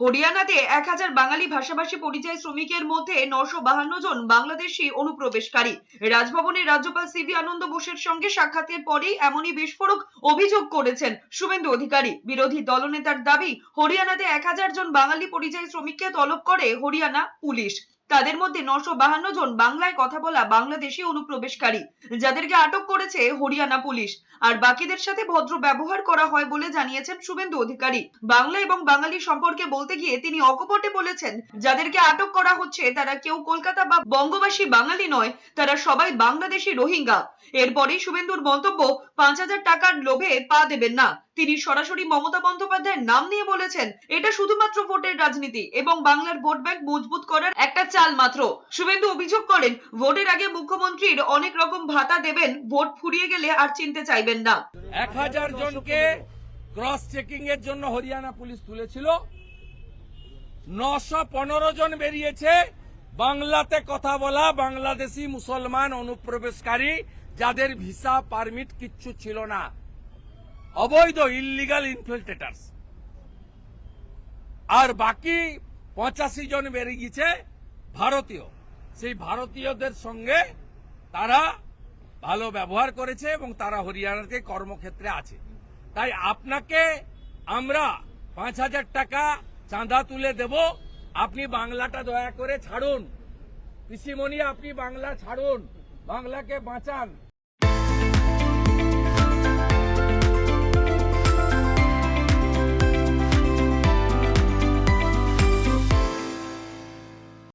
হরিয়ানাতে এক হাজার বাঙালি ভাষাভাষী পরিযায়ী শ্রমিকের মধ্যে নশো বাহান্ন জন বাংলাদেশি অনুপ্রবেশকারী। রাজভবনে রাজ্যপাল সিবি আনন্দ বোসের সঙ্গে সাক্ষাতের পরেই এমনই বিস্ফোরক অভিযোগ করেছেন শুভেন্দু অধিকারী। বিরোধী দলনেতার দাবি, হরিয়ানাতে এক হাজার জন বাঙালি পরিযায়ী শ্রমিককে তলব করে হরিয়ানা পুলিশ। তাদের মধ্যে নশো বাহান্ন জন বাংলায় কথা বলা বাংলাদেশি অনুপ্রবেশকারী, যাদেরকে আটক করেছে হরিয়ানা পুলিশ। আর বাকিদের সাথে ভদ্র ব্যবহার করা হয় বলে জানিয়েছেন শুভেন্দু অধিকারী। বাংলা এবং বাঙালি সম্পর্কে বলতে গিয়ে তিনি অকপটে বলেছেন, যাদেরকে আটক করা হচ্ছে তারা কেউ কলকাতা বা বঙ্গবাসী বাঙালি নয়, তারা সবাই বাংলাদেশি রোহিঙ্গা। এরপরেই শুভেন্দুর মন্তব্য পাঁচ হাজার টাকার লোভে পা দেবেন না। তিনি সরাসরি মমতা বন্দ্যোপাধ্যায়ের নাম নিয়ে বলেছেন, এটা শুধুমাত্র ভোটের রাজনীতি এবং বাংলার ভোট ব্যাংক মজবুত করার একটা চাল মাত্র। শুভেন্দু অভিযোগ করেন, ভোটের আগে মুখ্যমন্ত্রীর অনেক রকম ভাতা দেবেন, ভোট ফুরিয়ে গেলে আর চিনতে চাইবেন না। এক হাজার জনকে ক্রস চেকিং এর জন্য হরিয়ানা পুলিশ তুলেছিল। নশো পনেরো জন বেরিয়েছে। বাংলাতে কথা বলা বাংলাদেশি মুসলমান অনুপ্রবেশকারী, যাদের ভিসা পারমিট কিচ্ছু ছিল না। অবৈধ ইল্লিগাল ইনফিল্ট্রেটার্স আর বাকি পঁচাশি জন বেরিয়েছে ভারতীয়। সেই ভারতীয়দের সঙ্গে তারা ভালো ব্যবহার করেছে এবং তারা হরিয়ানাতে কর্মক্ষেত্রে আছে। তাই আপনাকে আমরা পাঁচ হাজার টাকা চাঁদা তুলে দেব আপনি বাংলাটা দয়া করে ছাড়ুন। পিসিমণি আপনি বাংলা ছাড়ুন। বাংলাকে বাঁচান।